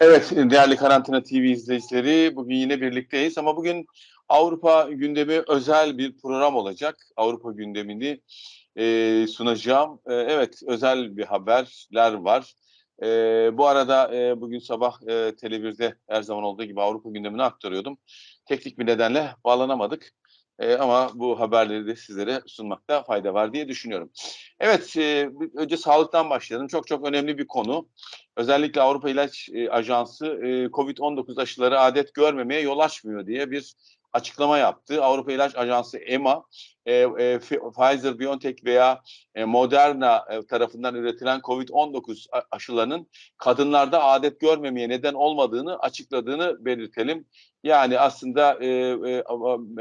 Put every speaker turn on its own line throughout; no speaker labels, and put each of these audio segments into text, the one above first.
Evet, değerli Karantina TV izleyicileri, bugün yine birlikteyiz ama bugün Avrupa gündemi özel bir program olacak. Avrupa gündemini e, sunacağım. E, evet, özel bir haberler var. E, bu arada e, bugün sabah e, Tele1'de her zaman olduğu gibi Avrupa gündemini aktarıyordum. Teknik bir nedenle bağlanamadık. E, ama bu haberleri de sizlere sunmakta fayda var diye düşünüyorum. Evet, e, önce sağlıktan başlayalım. Çok çok önemli bir konu. Özellikle Avrupa İlaç e, Ajansı e, COVID-19 aşıları adet görmemeye yol açmıyor diye bir açıklama yaptı. Avrupa İlaç Ajansı EMA, e, e, Pfizer, BioNTech veya e, Moderna e, tarafından üretilen COVID-19 aşılarının kadınlarda adet görmemeye neden olmadığını açıkladığını belirtelim. Yani aslında e, e,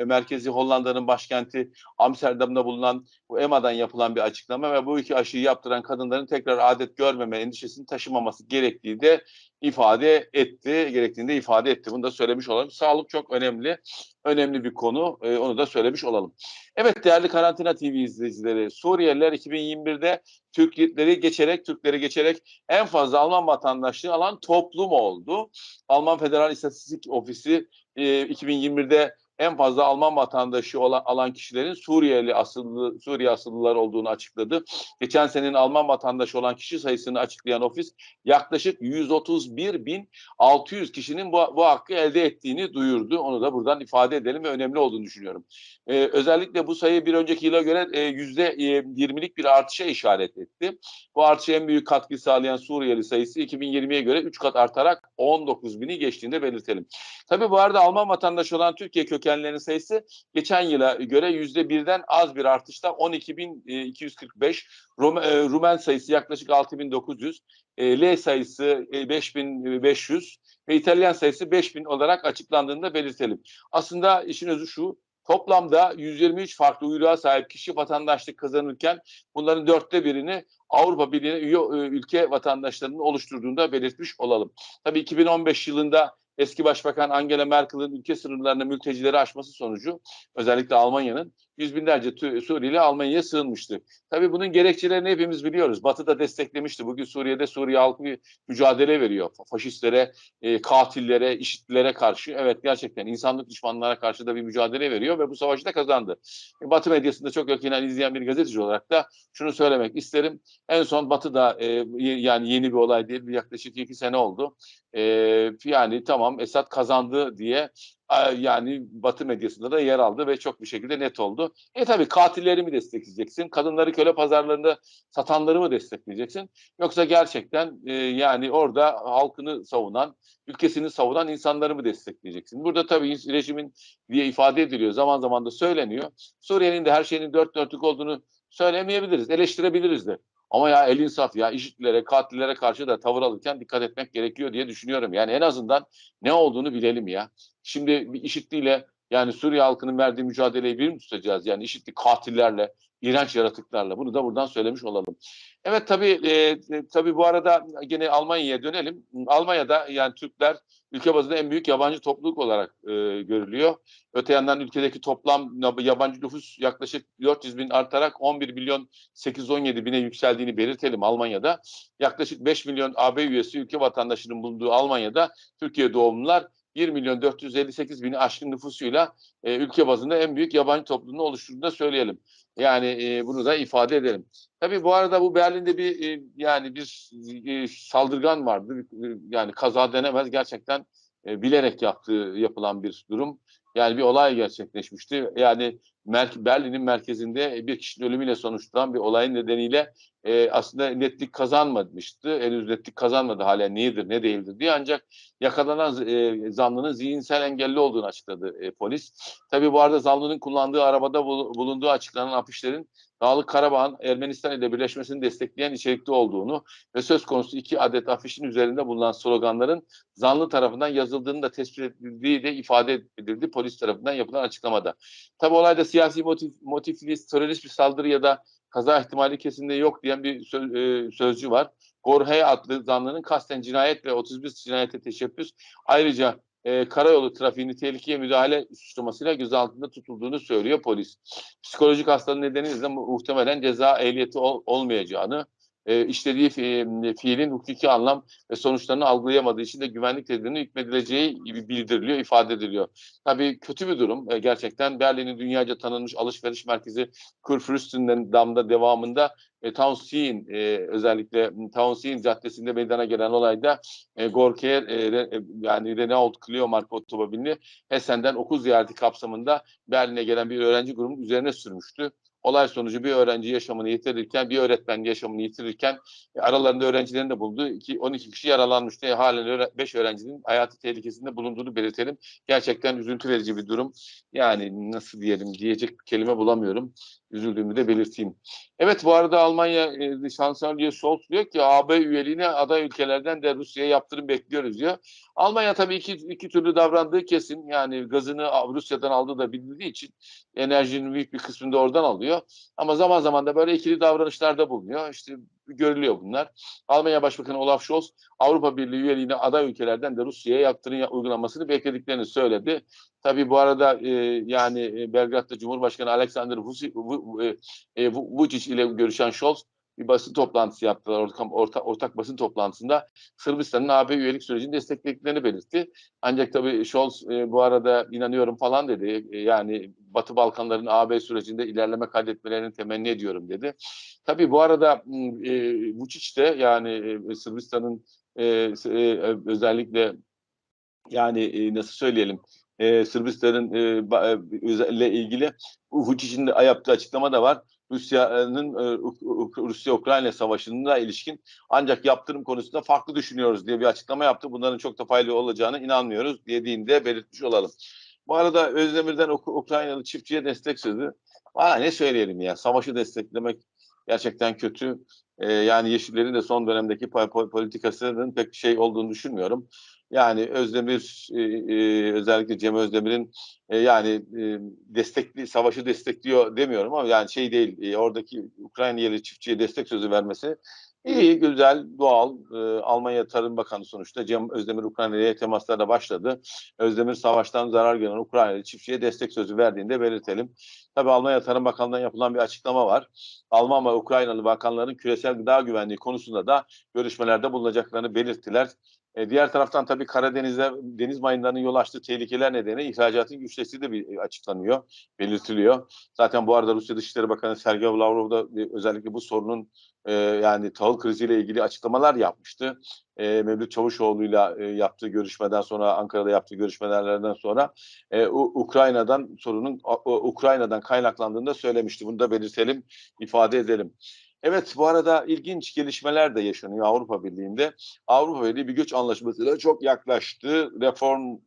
merkezi Hollanda'nın başkenti Amsterdam'da bulunan bu EMA'dan yapılan bir açıklama ve bu iki aşıyı yaptıran kadınların tekrar adet görmeme endişesini taşımaması gerektiği de ifade etti. Gerektiğini de ifade etti. Bunu da söylemiş olalım. Sağlık çok önemli. Önemli bir konu. E, onu da söylemiş olalım. Evet değerli Karantina TV izleyicileri. Suriyeliler 2021'de Türkleri geçerek, Türkleri geçerek en fazla Alman vatandaşlığı alan toplum oldu. Alman Federal İstatistik Ofisi e, 2021'de en fazla Alman vatandaşı olan, alan kişilerin Suriyeli asıllı Suriye asıllılar olduğunu açıkladı. Geçen senenin Alman vatandaşı olan kişi sayısını açıklayan ofis yaklaşık 131.600 kişinin bu, bu hakkı elde ettiğini duyurdu. Onu da buradan ifade edelim ve önemli olduğunu düşünüyorum. Ee, özellikle bu sayı bir önceki yıla göre e, yüzde 20'lik bir artışa işaret etti. Bu artışa en büyük katkı sağlayan Suriyeli sayısı 2020'ye göre 3 kat artarak 19 bini geçtiğinde belirtelim. Tabii bu arada Alman vatandaşı olan Türkiye kökenli kökenlerin sayısı geçen yıla göre yüzde birden az bir artışta 12.245. Rum, e, Rumen sayısı yaklaşık 6.900. E, L sayısı 5.500 ve İtalyan sayısı 5000 olarak açıklandığını belirtelim. Aslında işin özü şu, Toplamda 123 farklı uyruğa sahip kişi vatandaşlık kazanırken bunların dörtte birini Avrupa Birliği'ne üye ülke vatandaşlarının oluşturduğunu da belirtmiş olalım. Tabii 2015 yılında eski Başbakan Angela Merkel'in ülke sınırlarını mültecileri aşması sonucu özellikle Almanya'nın yüz binlerce Suriyeli Almanya'ya sığınmıştı. Tabii bunun gerekçelerini hepimiz biliyoruz. Batı da desteklemişti. Bugün Suriye'de Suriye halkı bir mücadele veriyor. Faşistlere, e, katillere, işitlilere karşı. Evet gerçekten insanlık düşmanlara karşı da bir mücadele veriyor ve bu savaşı da kazandı. E, Batı medyasında çok yakinen izleyen bir gazeteci olarak da şunu söylemek isterim. En son Batı'da e, yani yeni bir olay değil, yaklaşık iki sene oldu. E, yani tamam Esad kazandı diye yani Batı medyasında da yer aldı ve çok bir şekilde net oldu. E tabi katilleri mi destekleyeceksin? Kadınları köle pazarlarında satanları mı destekleyeceksin? Yoksa gerçekten e, yani orada halkını savunan, ülkesini savunan insanları mı destekleyeceksin? Burada tabii rejimin diye ifade ediliyor. Zaman zaman da söyleniyor. Suriye'nin de her şeyinin dört dörtlük olduğunu söylemeyebiliriz, eleştirebiliriz de. Ama ya el insaf ya işitlere, katillere karşı da tavır alırken dikkat etmek gerekiyor diye düşünüyorum. Yani en azından ne olduğunu bilelim ya. Şimdi bir işitliyle yani Suriye halkının verdiği mücadeleyi bir mi tutacağız? Yani işitli katillerle, iğrenç yaratıklarla. Bunu da buradan söylemiş olalım. Evet tabii e, e, tabii bu arada gene Almanya'ya dönelim. Almanya'da yani Türkler ülke bazında en büyük yabancı topluluk olarak e, görülüyor. Öte yandan ülkedeki toplam yabancı nüfus yaklaşık 400 bin artarak 11 milyon 817 bine yükseldiğini belirtelim Almanya'da. Yaklaşık 5 milyon AB üyesi ülke vatandaşının bulunduğu Almanya'da Türkiye doğumlular 1 milyon 458 bini aşkın nüfusuyla e, ülke bazında en büyük yabancı topluluğunu oluşturduğunu da söyleyelim. Yani e, bunu da ifade edelim. Tabii bu arada bu Berlin'de bir e, yani bir e, saldırgan vardı. E, yani kaza denemez gerçekten e, bilerek yaptığı yapılan bir durum. Yani bir olay gerçekleşmişti. Yani Mer Berlin'in merkezinde bir kişinin ölümüyle sonuçlanan bir olayın nedeniyle e, aslında netlik kazanmamıştı. Henüz netlik kazanmadı hala nedir ne değildir diye ancak yakalanan e, zanlının zihinsel engelli olduğunu açıkladı e, polis. Tabii bu arada zanlının kullandığı arabada bulunduğu açıklanan afişlerin Dağlık Karabağ'ın Ermenistan ile birleşmesini destekleyen içerikte olduğunu ve söz konusu iki adet afişin üzerinde bulunan sloganların zanlı tarafından yazıldığını da tespit edildiği de ifade edildi polis tarafından yapılan açıklamada. Tabi olayda siyasi motif, motifli terörist bir saldırı ya da kaza ihtimali kesinlikle yok diyen bir söz, e, sözcü var. Gorhey adlı zanlının kasten cinayet ve 31 cinayete teşebbüs ayrıca e, karayolu trafiğini tehlikeye müdahale suçlamasıyla gözaltında tutulduğunu söylüyor polis. Psikolojik hastalığın nedeniyle muhtemelen ceza ehliyeti ol, olmayacağını e, işlediği fi, fiilin hukuki anlam ve sonuçlarını algılayamadığı için de güvenlik tedbirinin hükmedileceği bildiriliyor, ifade ediliyor. Tabii kötü bir durum. E, gerçekten Berlin'in dünyaca tanınmış alışveriş merkezi Kurfürsten'den damda devamında e, Townsien e, özellikle Townsien Caddesi'nde meydana gelen olayda e, Gorki'ye e, yani Renault Clio marka otomobilini Hessen'den okul ziyareti kapsamında Berlin'e gelen bir öğrenci grubunun üzerine sürmüştü olay sonucu bir öğrenci yaşamını yitirirken, bir öğretmen yaşamını yitirirken e, aralarında öğrencilerin de bulunduğu iki, 12 kişi yaralanmıştı. E, halen 5 öğrencinin hayatı tehlikesinde bulunduğunu belirtelim. Gerçekten üzüntü verici bir durum. Yani nasıl diyelim diyecek kelime bulamıyorum. Üzüldüğümü de belirteyim. Evet bu arada Almanya e, Şansölye Scholz diyor ki AB üyeliğine aday ülkelerden de Rusya'ya yaptırım bekliyoruz diyor. Almanya tabii iki, iki türlü davrandığı kesin. Yani gazını Rusya'dan aldığı da bilindiği için enerjinin büyük bir kısmını da oradan alıyor. Ama zaman zaman da böyle ikili davranışlarda bulunuyor. İşte görülüyor bunlar. Almanya Başbakanı Olaf Scholz Avrupa Birliği üyeliğine aday ülkelerden de Rusya'ya yaptırım uygulamasını beklediklerini söyledi. Tabii bu arada e, yani e, Belgrad'da Cumhurbaşkanı Alexander e, ile görüşen Scholz bir basın toplantısı yaptılar. Ortak, ortak, ortak basın toplantısında Sırbistan'ın AB üyelik sürecini desteklediklerini belirtti. Ancak tabii Scholz e, bu arada inanıyorum falan dedi. E, yani Batı Balkanların AB sürecinde ilerleme kaydetmelerini temenni ediyorum dedi. Tabii bu arada e, Vučić de yani e, Sırbistan'ın e, e, özellikle yani e, nasıl söyleyelim e, Sırbistan'ın e, ile ilgili Vučić'in yaptığı açıklama da var. Rusya'nın e, Rusya-Ukrayna savaşına ilişkin ancak yaptırım konusunda farklı düşünüyoruz diye bir açıklama yaptı. Bunların çok da faydalı olacağını inanmıyoruz dediğinde belirtmiş olalım. Bu arada Özdemir'den Ukraynalı çiftçiye destek sözü. Valla ne söyleyelim ya savaşı desteklemek gerçekten kötü. Ee, yani Yeşillerin de son dönemdeki politikasının pek şey olduğunu düşünmüyorum. Yani Özdemir e, e, özellikle Cem Özdemir'in e, yani destekli savaşı destekliyor demiyorum ama yani şey değil oradaki Ukrayna yerli çiftçiye destek sözü vermesi iyi, güzel, doğal. Almanya Tarım Bakanı sonuçta Cem Özdemir Ukrayna'ya temaslara başladı. Özdemir savaştan zarar gören Ukraynalı çiftçiye destek sözü verdiğinde belirtelim. Tabii Almanya Tarım Bakanlığı'ndan yapılan bir açıklama var. Alman ve Ukraynalı bakanların küresel gıda güvenliği konusunda da görüşmelerde bulunacaklarını belirttiler. E, diğer taraftan tabii Karadeniz'de deniz mayınlarının yol açtığı tehlikeler nedeniyle ihracatın güçleştiği de bir açıklanıyor, belirtiliyor. Zaten bu arada Rusya Dışişleri Bakanı Sergey Lavrov da e, özellikle bu sorunun e, yani tahıl kriziyle ilgili açıklamalar yapmıştı. E, Mevlüt Çavuşoğlu'yla e, yaptığı görüşmeden sonra Ankara'da yaptığı görüşmelerden sonra e, Ukrayna'dan sorunun Ukrayna'dan kaynaklandığını da söylemişti. Bunu da belirtelim, ifade edelim. Evet bu arada ilginç gelişmeler de yaşanıyor Avrupa Birliği'nde. Avrupa Birliği bir göç anlaşmasıyla çok yaklaştı. Reform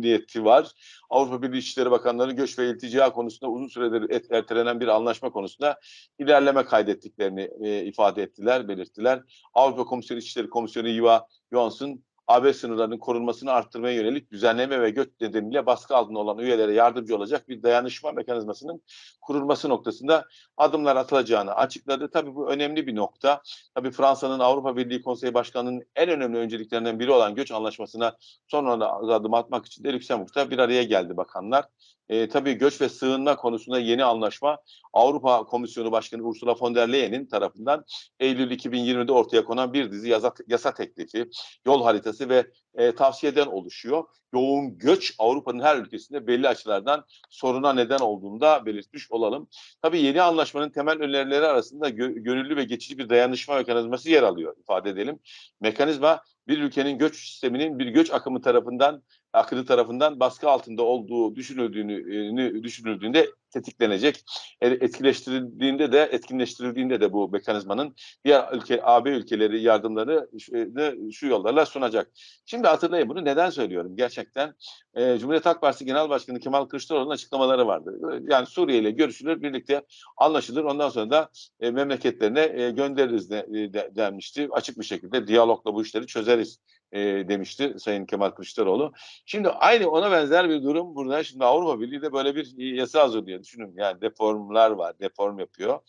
niyeti var. Avrupa Birliği İçişleri Bakanları göç ve iltica konusunda uzun süredir ertelenen bir anlaşma konusunda ilerleme kaydettiklerini e, ifade ettiler, belirttiler. Avrupa Komisyonu İçişleri Komisyonu Iva Johansson AB sınırlarının korunmasını arttırmaya yönelik düzenleme ve göç nedeniyle baskı altında olan üyelere yardımcı olacak bir dayanışma mekanizmasının kurulması noktasında adımlar atılacağını açıkladı. Tabii bu önemli bir nokta. Tabii Fransa'nın Avrupa Birliği Konseyi Başkanı'nın en önemli önceliklerinden biri olan göç anlaşmasına son adım atmak için de Lüksemburg'da bir araya geldi bakanlar. E, tabii göç ve sığınma konusunda yeni anlaşma Avrupa Komisyonu Başkanı Ursula von der Leyen'in tarafından Eylül 2020'de ortaya konan bir dizi yasa, yasa teklifi, yol haritası ve e, tavsiyeden oluşuyor. Yoğun göç Avrupa'nın her ülkesinde belli açılardan soruna neden olduğunu da belirtmiş olalım. Tabii yeni anlaşmanın temel önerileri arasında gö gönüllü ve geçici bir dayanışma mekanizması yer alıyor ifade edelim. Mekanizma bir ülkenin göç sisteminin bir göç akımı tarafından akıllı tarafından baskı altında olduğu düşünüldüğünü düşünüldüğünde tetiklenecek. E, etkileştirildiğinde de etkinleştirildiğinde de bu mekanizmanın diğer ülke AB ülkeleri yardımları şu, şu yollarla sunacak. Şimdi hatırlayın bunu neden söylüyorum? Gerçekten e, Cumhuriyet Halk Partisi Genel Başkanı Kemal Kılıçdaroğlu'nun açıklamaları vardı. Yani Suriye ile görüşülür, birlikte anlaşılır. Ondan sonra da e, memleketlerine e, göndeririz de, de, denmişti. Açık bir şekilde diyalogla bu işleri çözeriz e, demişti Sayın Kemal Kılıçdaroğlu. Şimdi aynı ona benzer bir durum burada. Şimdi Avrupa Birliği de böyle bir yasa hazırlıyor. Düşünün yani deformlar var, deform yapıyor.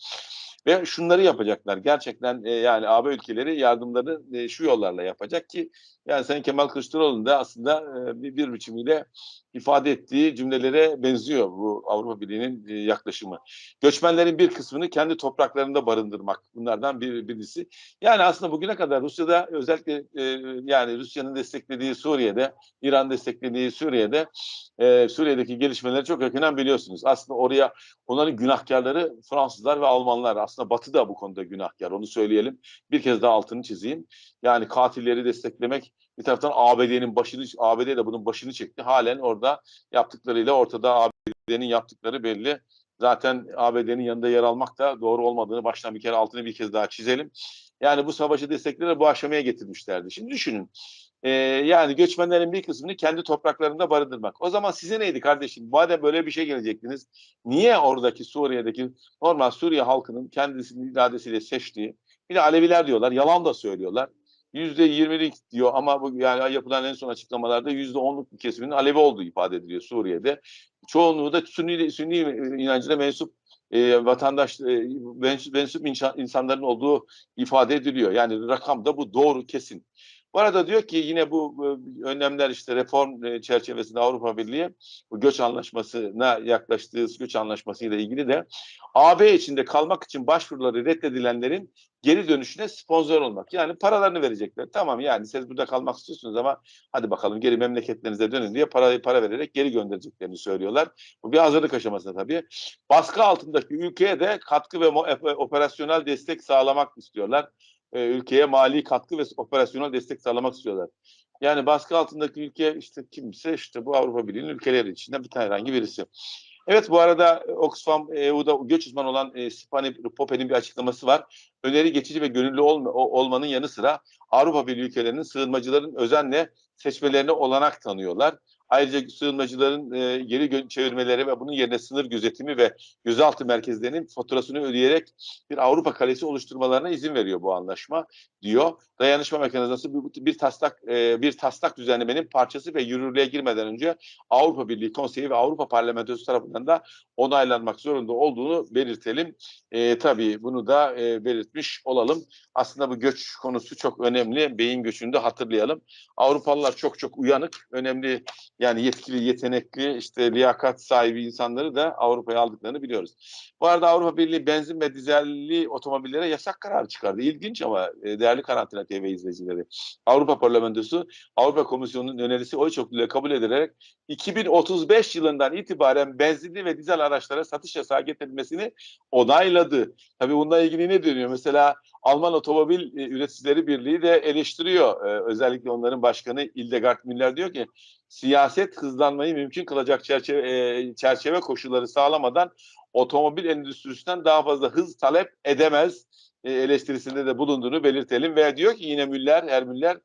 Ve şunları yapacaklar. Gerçekten e, yani AB ülkeleri yardımları e, şu yollarla yapacak ki yani Sayın Kemal Kılıçdaroğlu'nun da aslında e, bir, bir biçimiyle ifade ettiği cümlelere benziyor bu Avrupa Birliği'nin e, yaklaşımı. Göçmenlerin bir kısmını kendi topraklarında barındırmak bunlardan bir, birisi. Yani aslında bugüne kadar Rusya'da özellikle e, yani Rusya'nın desteklediği Suriye'de, İran desteklediği Suriye'de e, Suriye'deki gelişmeleri çok yakından biliyorsunuz. Aslında oraya onların günahkarları Fransızlar ve Almanlar. Aslında Batı da bu konuda günahkar. Onu söyleyelim. Bir kez daha altını çizeyim. Yani katilleri desteklemek bir taraftan ABD'nin başını ABD de bunun başını çekti. Halen orada yaptıklarıyla ortada ABD'nin yaptıkları belli. Zaten ABD'nin yanında yer almak da doğru olmadığını baştan bir kere altını bir kez daha çizelim. Yani bu savaşı destekleri bu aşamaya getirmişlerdi. Şimdi düşünün. Ee, yani göçmenlerin bir kısmını kendi topraklarında barındırmak. O zaman size neydi kardeşim? Madem böyle bir şey gelecektiniz, niye oradaki Suriye'deki normal Suriye halkının kendisinin iradesiyle seçtiği, bir de Aleviler diyorlar, yalan da söylüyorlar. Yüzde yirmilik diyor ama bu yani yapılan en son açıklamalarda yüzde onluk bir kesiminin Alevi olduğu ifade ediliyor Suriye'de. Çoğunluğu da Sünni, Sünni inancına mensup e, vatandaş e, mensup, mensup insanların olduğu ifade ediliyor. Yani rakam da bu doğru kesin. Bu arada diyor ki yine bu önlemler işte reform e, çerçevesinde Avrupa Birliği bu göç anlaşmasına yaklaştığı göç anlaşmasıyla ilgili de AB içinde kalmak için başvuruları reddedilenlerin geri dönüşüne sponsor olmak. Yani paralarını verecekler. Tamam yani siz burada kalmak istiyorsunuz ama hadi bakalım geri memleketlerinize dönün diye parayı para vererek geri göndereceklerini söylüyorlar. Bu bir hazırlık aşaması tabii. Baskı altındaki ülkeye de katkı ve operasyonel destek sağlamak istiyorlar. E, ülkeye mali katkı ve operasyonel destek sağlamak istiyorlar. Yani baskı altındaki ülke işte kimse işte bu Avrupa Birliği'nin ülkeleri içinde bir tane herhangi birisi. Evet bu arada Oxfam EU'da göç uzmanı olan e, Spani Pope'nin bir açıklaması var. Öneri geçici ve gönüllü olma, olmanın yanı sıra Avrupa Birliği ülkelerinin sığınmacıların özenle seçmelerine olanak tanıyorlar. Ayrıca sığınmacıların e, geri çevirmeleri ve bunun yerine sınır gözetimi ve gözaltı merkezlerinin faturasını ödeyerek bir Avrupa kalesi oluşturmalarına izin veriyor bu anlaşma diyor. Dayanışma mekanizması bir, bir taslak e, bir taslak düzenlemenin parçası ve yürürlüğe girmeden önce Avrupa Birliği Konseyi ve Avrupa Parlamentosu tarafından da onaylanmak zorunda olduğunu belirtelim. E, tabii bunu da e, belirtmiş olalım. Aslında bu göç konusu çok önemli. Beyin göçünü de hatırlayalım. Avrupalılar çok çok uyanık, önemli yani yetkili, yetenekli, işte liyakat sahibi insanları da Avrupa'ya aldıklarını biliyoruz. Bu arada Avrupa Birliği benzin ve dizelli otomobillere yasak kararı çıkardı. İlginç ama e, değerli Karantina TV izleyicileri. Avrupa Parlamentosu, Avrupa Komisyonu'nun önerisi oy çokluğuyla kabul edilerek 2035 yılından itibaren benzinli ve dizel araçlara satış yasağı getirilmesini onayladı. Tabii bununla ilgili ne dönüyor? Mesela Alman Otomobil e, Üreticileri Birliği de eleştiriyor. Ee, özellikle onların başkanı Hildegard Müller diyor ki siyaset hızlanmayı mümkün kılacak çerçeve, e, çerçeve koşulları sağlamadan otomobil endüstrisinden daha fazla hız talep edemez e, eleştirisinde de bulunduğunu belirtelim ve diyor ki yine Müller, her Müller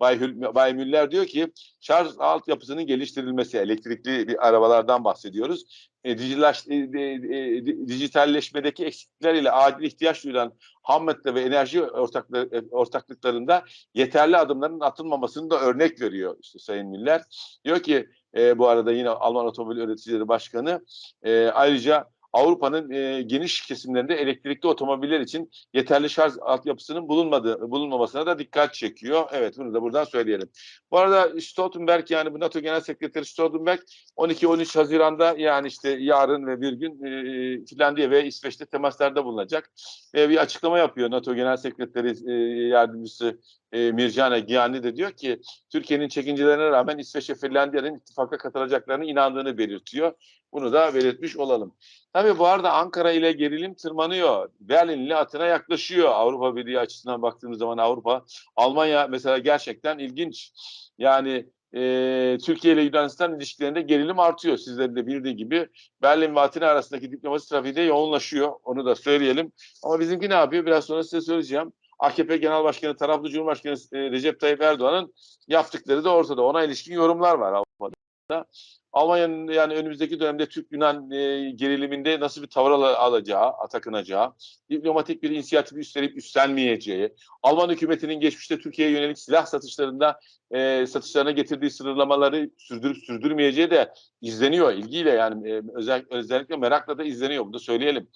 Bay, Bay Müller diyor ki şarj altyapısının geliştirilmesi, elektrikli bir arabalardan bahsediyoruz. E, dijilaş, e, e, dijitalleşmedeki eksiklikler ile acil ihtiyaç duyulan ham madde ve enerji ortaklı, e, ortaklıklarında yeterli adımların atılmamasını da örnek veriyor işte Sayın Müller. Diyor ki e, bu arada yine Alman Otomobil Üreticileri Başkanı e, ayrıca Avrupa'nın e, geniş kesimlerinde elektrikli otomobiller için yeterli şarj altyapısının bulunmadığı bulunmamasına da dikkat çekiyor. Evet bunu da buradan söyleyelim. Bu arada Stoltenberg yani bu NATO Genel Sekreteri Stoltenberg 12-13 Haziran'da yani işte yarın ve bir gün e, Finlandiya ve İsveç'te temaslarda bulunacak. E, bir açıklama yapıyor NATO Genel Sekreteri e, Yardımcısı e, Mircane Giyani de diyor ki Türkiye'nin çekincelerine rağmen İsveç ve Finlandiya'nın ittifaka katılacaklarını inandığını belirtiyor. Bunu da belirtmiş olalım. Tabii bu arada Ankara ile gerilim tırmanıyor. Berlin ile Atina yaklaşıyor. Avrupa Birliği açısından baktığımız zaman Avrupa, Almanya mesela gerçekten ilginç. Yani e, Türkiye ile Yunanistan ilişkilerinde gerilim artıyor. Sizlerin de bildiği gibi Berlin ve Atina arasındaki diplomasi trafiği de yoğunlaşıyor. Onu da söyleyelim. Ama bizimki ne yapıyor? Biraz sonra size söyleyeceğim. AKP Genel Başkanı, taraflı Cumhurbaşkanı e, Recep Tayyip Erdoğan'ın yaptıktıkları da ortada. Ona ilişkin yorumlar var Avrupa'da. Almanya'nın yani önümüzdeki dönemde Türk-Yunan e, geriliminde nasıl bir tavır al alacağı, takınacağı, diplomatik bir inisiyatif üstlenip üstlenmeyeceği, Alman hükümetinin geçmişte Türkiye'ye yönelik silah satışlarında e, satışlarına getirdiği sınırlamaları sürdürüp sürdürmeyeceği de izleniyor ilgiyle yani e, özel, özellikle merakla da izleniyor. Bunu da söyleyelim.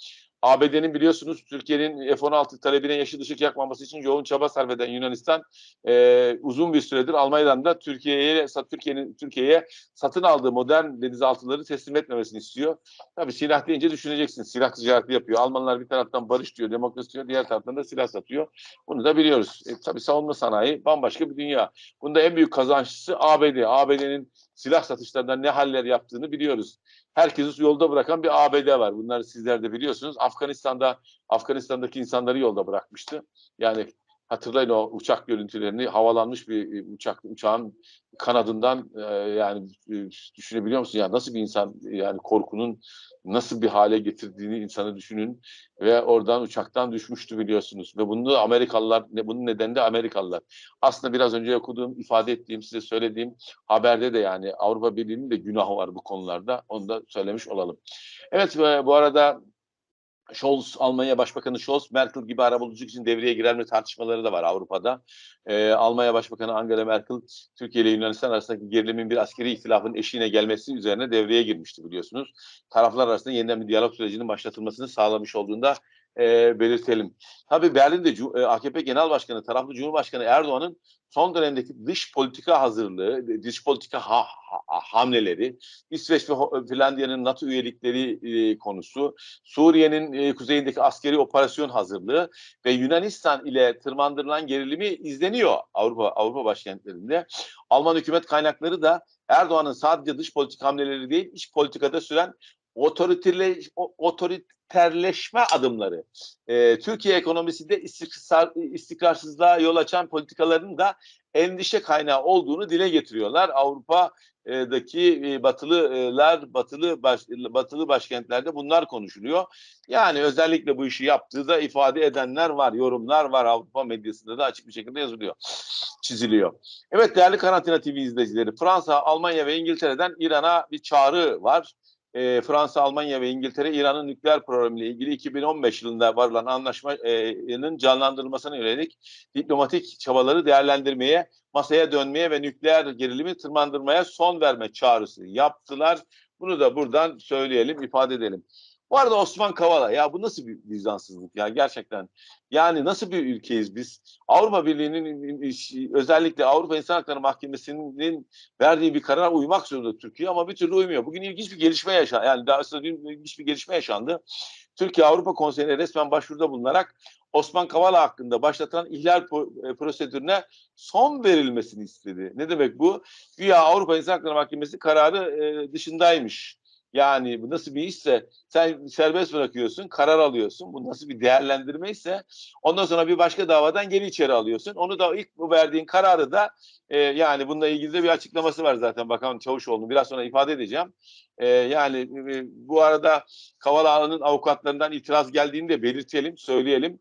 ABD'nin biliyorsunuz Türkiye'nin F-16 talebine yeşil ışık yakmaması için yoğun çaba sarf eden Yunanistan e, uzun bir süredir Almanya'dan da Türkiye'ye Türkiye'nin Türkiye'ye satın aldığı modern denizaltıları teslim etmemesini istiyor. Tabii silah deyince düşüneceksiniz. Silah ticareti yapıyor. Almanlar bir taraftan barış diyor, demokrasi diyor, diğer taraftan da silah satıyor. Bunu da biliyoruz. E, tabii savunma sanayi bambaşka bir dünya. Bunda en büyük kazançlısı ABD. ABD'nin silah satışlarından ne haller yaptığını biliyoruz herkesi yolda bırakan bir ABD var. Bunları sizler de biliyorsunuz. Afganistan'da Afganistan'daki insanları yolda bırakmıştı. Yani hatırlayın o uçak görüntülerini havalanmış bir uçak uçağın kanadından e, yani e, düşünebiliyor musun? Yani nasıl bir insan yani korkunun nasıl bir hale getirdiğini insanı düşünün ve oradan uçaktan düşmüştü biliyorsunuz ve bunu Amerikalılar bunun nedeni de Amerikalılar. Aslında biraz önce okuduğum, ifade ettiğim, size söylediğim haberde de yani Avrupa Birliği'nin de günahı var bu konularda. Onu da söylemiş olalım. Evet ve bu arada Scholz, Almanya Başbakanı Scholz, Merkel gibi arabuluculuk için devreye girer mi tartışmaları da var Avrupa'da. Ee, Almanya Başbakanı Angela Merkel, Türkiye ile Yunanistan arasındaki gerilimin bir askeri ihtilafın eşiğine gelmesi üzerine devreye girmişti biliyorsunuz. Taraflar arasında yeniden bir diyalog sürecinin başlatılmasını sağlamış olduğunda e, belirtelim. Tabii Berlin'de e, AKP Genel Başkanı, taraflı Cumhurbaşkanı Erdoğan'ın son dönemdeki dış politika hazırlığı, dış politika ha, ha, hamleleri, İsveç ve Finlandiya'nın NATO üyelikleri e, konusu, Suriye'nin e, kuzeyindeki askeri operasyon hazırlığı ve Yunanistan ile tırmandırılan gerilimi izleniyor Avrupa Avrupa başkentlerinde. Alman hükümet kaynakları da Erdoğan'ın sadece dış politika hamleleri değil, iç politikada süren otoriterle, otoriterleşme adımları, e, Türkiye ekonomisinde istikrar, istikrarsızlığa yol açan politikaların da endişe kaynağı olduğunu dile getiriyorlar. Avrupa'daki e, batılılar, batılı baş, batılı başkentlerde bunlar konuşuluyor. Yani özellikle bu işi yaptığı da ifade edenler var, yorumlar var. Avrupa medyasında da açık bir şekilde yazılıyor, çiziliyor. Evet değerli Karantina TV izleyicileri, Fransa, Almanya ve İngiltere'den İran'a bir çağrı var e, Fransa, Almanya ve İngiltere İran'ın nükleer programıyla ilgili 2015 yılında varılan anlaşmanın canlandırılmasına yönelik diplomatik çabaları değerlendirmeye, masaya dönmeye ve nükleer gerilimi tırmandırmaya son verme çağrısı yaptılar. Bunu da buradan söyleyelim, ifade edelim. Bu arada Osman Kavala ya bu nasıl bir vicdansızlık ya gerçekten. Yani nasıl bir ülkeyiz biz? Avrupa Birliği'nin özellikle Avrupa İnsan Hakları Mahkemesi'nin verdiği bir karara uymak zorunda Türkiye ama bir türlü uymuyor. Bugün ilginç bir gelişme yaşandı. Yani daha sonra dün ilginç bir gelişme yaşandı. Türkiye Avrupa Konseyi'ne resmen başvuruda bulunarak Osman Kavala hakkında başlatılan ihlal e, prosedürüne son verilmesini istedi. Ne demek bu? Güya Avrupa İnsan Hakları Mahkemesi kararı e, dışındaymış yani bu nasıl bir işse sen serbest bırakıyorsun, karar alıyorsun. Bu nasıl bir değerlendirme ise ondan sonra bir başka davadan geri içeri alıyorsun. Onu da ilk bu verdiğin kararı da e, yani bununla ilgili de bir açıklaması var zaten Bakan Çavuşoğlu'nun biraz sonra ifade edeceğim. E, yani e, bu arada Kavala'nın avukatlarından itiraz geldiğini de belirtelim, söyleyelim.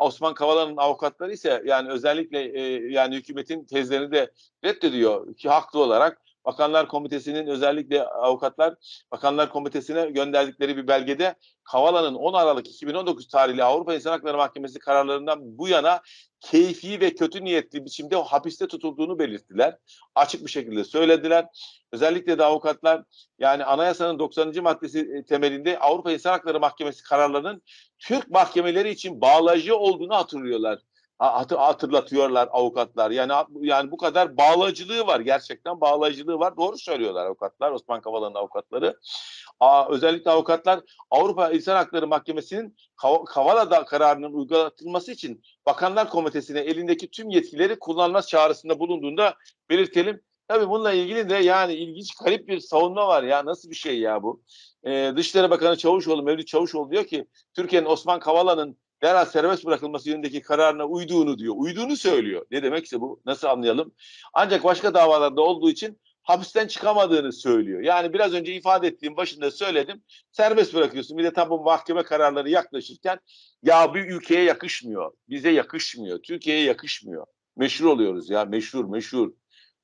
Osman Kavala'nın avukatları ise yani özellikle e, yani hükümetin tezlerini de reddediyor ki haklı olarak Bakanlar Komitesi'nin özellikle avukatlar Bakanlar Komitesi'ne gönderdikleri bir belgede Kavala'nın 10 Aralık 2019 tarihli Avrupa İnsan Hakları Mahkemesi kararlarından bu yana keyfi ve kötü niyetli biçimde hapiste tutulduğunu belirttiler. Açık bir şekilde söylediler. Özellikle de avukatlar yani anayasanın 90. maddesi e, temelinde Avrupa İnsan Hakları Mahkemesi kararlarının Türk mahkemeleri için bağlayıcı olduğunu hatırlıyorlar hatırlatıyorlar avukatlar. Yani yani bu kadar bağlayıcılığı var. Gerçekten bağlayıcılığı var. Doğru söylüyorlar avukatlar. Osman Kavala'nın avukatları. Aa, özellikle avukatlar Avrupa İnsan Hakları Mahkemesi'nin Kavala'da kararının uygulatılması için Bakanlar Komitesi'ne elindeki tüm yetkileri kullanma çağrısında bulunduğunda belirtelim. Tabii bununla ilgili de yani ilginç garip bir savunma var ya nasıl bir şey ya bu. Ee, Dışişleri Bakanı Çavuşoğlu, Mevlüt Çavuşoğlu diyor ki Türkiye'nin Osman Kavala'nın derhal serbest bırakılması yönündeki kararına uyduğunu diyor. Uyduğunu söylüyor. Ne demekse bu? Nasıl anlayalım? Ancak başka davalarda olduğu için hapisten çıkamadığını söylüyor. Yani biraz önce ifade ettiğim başında söyledim. Serbest bırakıyorsun. Bir de tam bu mahkeme kararları yaklaşırken ya bir ülkeye yakışmıyor. Bize yakışmıyor. Türkiye'ye yakışmıyor. Meşhur oluyoruz ya. Meşhur, meşhur.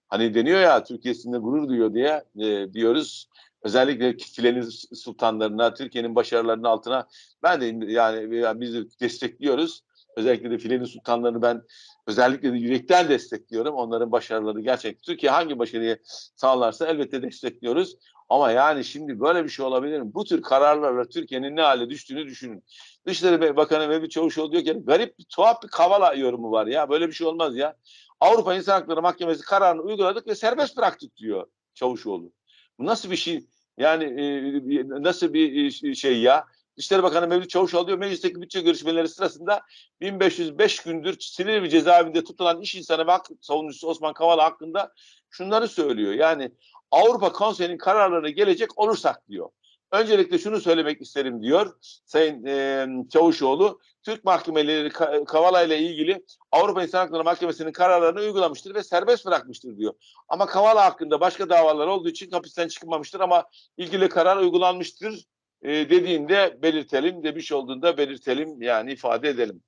Hani deniyor ya Türkiye'sinde gurur duyuyor diye e, diyoruz özellikle filenin sultanlarına, Türkiye'nin başarılarının altına ben de yani, yani biz destekliyoruz. Özellikle de filenin sultanlarını ben özellikle de yürekten destekliyorum. Onların başarıları gerçekten Türkiye hangi başarıyı sağlarsa elbette destekliyoruz. Ama yani şimdi böyle bir şey olabilir mi? Bu tür kararlarla Türkiye'nin ne hale düştüğünü düşünün. Dışişleri Bakanı Mevlüt Çavuşoğlu diyor ki garip bir tuhaf bir kavala yorumu var ya. Böyle bir şey olmaz ya. Avrupa İnsan Hakları Mahkemesi kararını uyguladık ve serbest bıraktık diyor Çavuşoğlu. Bu nasıl bir şey? Yani e, nasıl bir şey ya? Dışişleri Bakanı Mevlüt Çavuşoğlu diyor meclisteki bütçe görüşmeleri sırasında 1505 gündür Silivri cezaevinde tutulan iş insanı ve hak savunucusu Osman Kavala hakkında şunları söylüyor. Yani Avrupa Konseyi'nin kararlarına gelecek olursak diyor. Öncelikle şunu söylemek isterim diyor Sayın e, Çavuşoğlu. Türk mahkemeleri Kavala ile ilgili Avrupa İnsan Hakları Mahkemesi'nin kararlarını uygulamıştır ve serbest bırakmıştır diyor. Ama Kavala hakkında başka davalar olduğu için hapisten çıkmamıştır ama ilgili karar uygulanmıştır e, dediğinde belirtelim, demiş olduğunda belirtelim yani ifade edelim.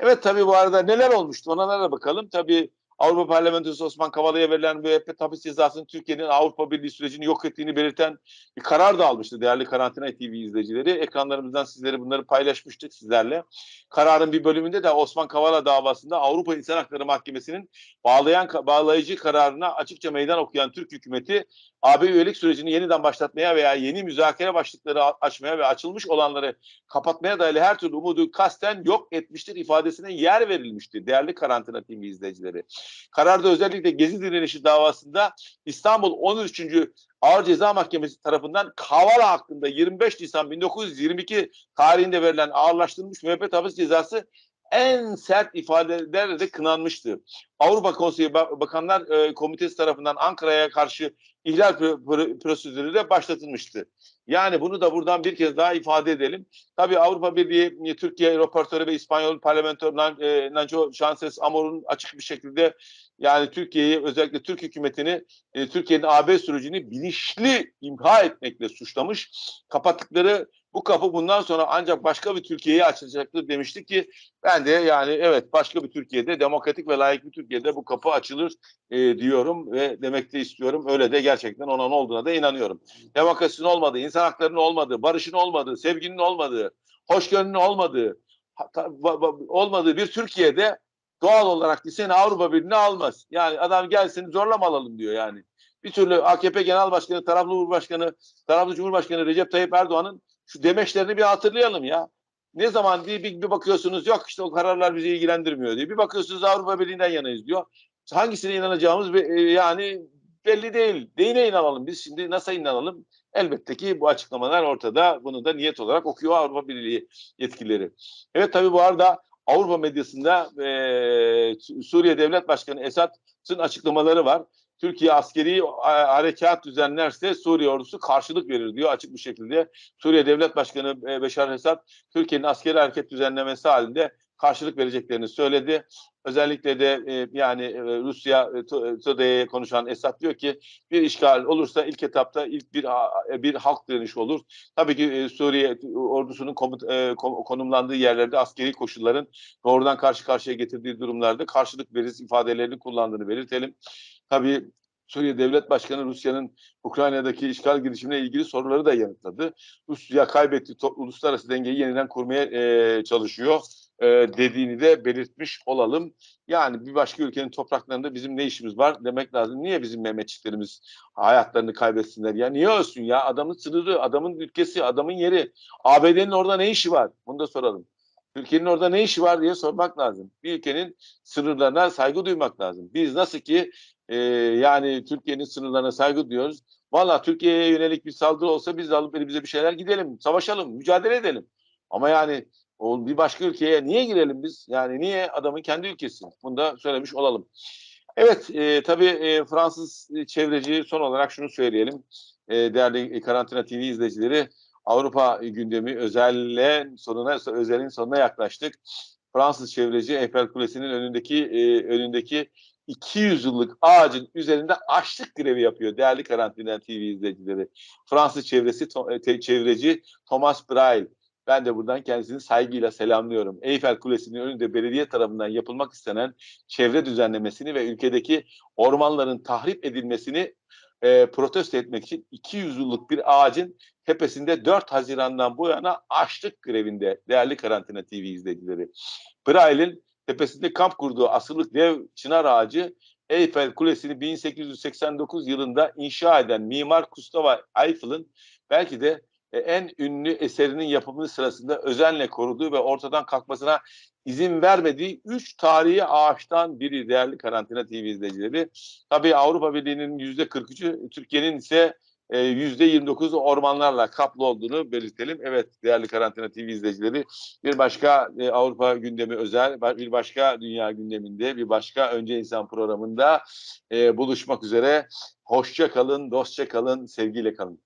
Evet tabii bu arada neler olmuştu ona da bakalım. Tabii Avrupa Parlamentosu Osman Kavala'ya verilen müebbet hapis cezasının Türkiye'nin Avrupa Birliği sürecini yok ettiğini belirten bir karar da almıştı değerli Karantina TV izleyicileri. Ekranlarımızdan sizlere bunları paylaşmıştık sizlerle. Kararın bir bölümünde de Osman Kavala davasında Avrupa İnsan Hakları Mahkemesi'nin bağlayan bağlayıcı kararına açıkça meydan okuyan Türk hükümeti AB üyelik sürecini yeniden başlatmaya veya yeni müzakere başlıkları açmaya ve açılmış olanları kapatmaya dayalı her türlü umudu kasten yok etmiştir ifadesine yer verilmiştir değerli Karantina TV izleyicileri. Kararda özellikle Gezi direnişi davasında İstanbul 13. Ağır Ceza Mahkemesi tarafından Kavala hakkında 25 Nisan 1922 tarihinde verilen ağırlaştırılmış müebbet hapis cezası en sert ifadelerle de kınanmıştı. Avrupa Konseyi Bakanlar e, Komitesi tarafından Ankara'ya karşı ihlal prosedürü de başlatılmıştı. Yani bunu da buradan bir kez daha ifade edelim. Tabii Avrupa Birliği, e, Türkiye raportörü ve İspanyol parlamento e, Nacho Chances Amor'un açık bir şekilde yani Türkiye'yi özellikle Türk hükümetini e, Türkiye'nin AB sürecini bilinçli imha etmekle suçlamış. Kapattıkları bu kapı bundan sonra ancak başka bir Türkiye'ye açılacaktır demiştik ki ben de yani evet başka bir Türkiye'de demokratik ve layık bir Türkiye'de bu kapı açılır e, diyorum ve demek de istiyorum. Öyle de gerçekten onun olduğuna da inanıyorum. Demokrasinin olmadığı, insan haklarının olmadığı, barışın olmadığı, sevginin olmadığı, hoşgörünün olmadığı, olmadığı bir Türkiye'de doğal olarak seni Avrupa Birliği'ne almaz. Yani adam gelsin zorlama alalım diyor yani. Bir türlü AKP Genel Başkanı, taraflı Cumhurbaşkanı, taraflı Cumhurbaşkanı Recep Tayyip Erdoğan'ın şu demeçlerini bir hatırlayalım ya. Ne zaman diye bir, bir bakıyorsunuz yok işte o kararlar bizi ilgilendirmiyor diye. Bir bakıyorsunuz Avrupa Birliği'nden yanayız diyor. Hangisine inanacağımız e, yani belli değil. Neyine inanalım biz şimdi nasıl inanalım? Elbette ki bu açıklamalar ortada. Bunu da niyet olarak okuyor Avrupa Birliği yetkilileri. Evet tabii bu arada Avrupa medyasında e, Suriye Devlet Başkanı Esad'ın açıklamaları var. Türkiye askeri harekat düzenlerse Suriye ordusu karşılık verir diyor açık bir şekilde. Suriye Devlet Başkanı Beşar Esad Türkiye'nin askeri hareket düzenlemesi halinde karşılık vereceklerini söyledi. Özellikle de e, yani e, Rusya e, TODE'ye konuşan Esad diyor ki bir işgal olursa ilk etapta ilk bir e, bir halk direnişi olur. Tabii ki e, Suriye ordusunun komut, e, konumlandığı yerlerde askeri koşulların doğrudan karşı karşıya getirdiği durumlarda karşılık veririz ifadelerini kullandığını belirtelim. Tabii Suriye Devlet Başkanı Rusya'nın Ukrayna'daki işgal girişimine ilgili soruları da yanıtladı. Rusya kaybetti uluslararası dengeyi yeniden kurmaya e, çalışıyor e, dediğini de belirtmiş olalım. Yani bir başka ülkenin topraklarında bizim ne işimiz var demek lazım. Niye bizim Mehmetçiklerimiz hayatlarını kaybetsinler ya? Niye ölsün ya? Adamın sınırı, adamın ülkesi, adamın yeri. ABD'nin orada ne işi var? Bunu da soralım. Türkiye'nin orada ne işi var diye sormak lazım. Bir ülkenin sınırlarına saygı duymak lazım. Biz nasıl ki e, yani Türkiye'nin sınırlarına saygı duyuyoruz. Valla Türkiye'ye yönelik bir saldırı olsa biz de alıp elimize bir şeyler gidelim, savaşalım, mücadele edelim. Ama yani o bir başka ülkeye niye girelim biz? Yani niye adamın kendi ülkesi? Bunu da söylemiş olalım. Evet, e, tabii e, Fransız çevreci son olarak şunu söyleyelim. E, değerli Karantina TV izleyicileri, Avrupa gündemi özelle sonuna özelin sonuna yaklaştık. Fransız çevreci Eiffel Kulesi'nin önündeki e, önündeki 200 yıllık ağacın üzerinde açlık grevi yapıyor değerli Karantina TV izleyicileri. Fransız çevresi to, çevreci Thomas Braille. Ben de buradan kendisini saygıyla selamlıyorum. Eiffel Kulesi'nin önünde belediye tarafından yapılmak istenen çevre düzenlemesini ve ülkedeki ormanların tahrip edilmesini e, protesto etmek için 200 yıllık bir ağacın tepesinde 4 Haziran'dan bu yana açlık grevinde değerli Karantina TV izleyicileri. Braille'in tepesinde kamp kurduğu asırlık dev çınar ağacı Eyfel Kulesi'ni 1889 yılında inşa eden mimar Gustave Eiffel'ın belki de en ünlü eserinin yapımı sırasında özenle koruduğu ve ortadan kalkmasına izin vermediği üç tarihi ağaçtan biri değerli Karantina TV izleyicileri. Tabii Avrupa Birliği'nin yüzde 43'ü, Türkiye'nin ise e, yüzde 29'u ormanlarla kaplı olduğunu belirtelim. Evet değerli Karantina TV izleyicileri bir başka e, Avrupa gündemi özel, bir başka dünya gündeminde, bir başka Önce İnsan programında e, buluşmak üzere. Hoşça kalın, dostça kalın, sevgiyle kalın.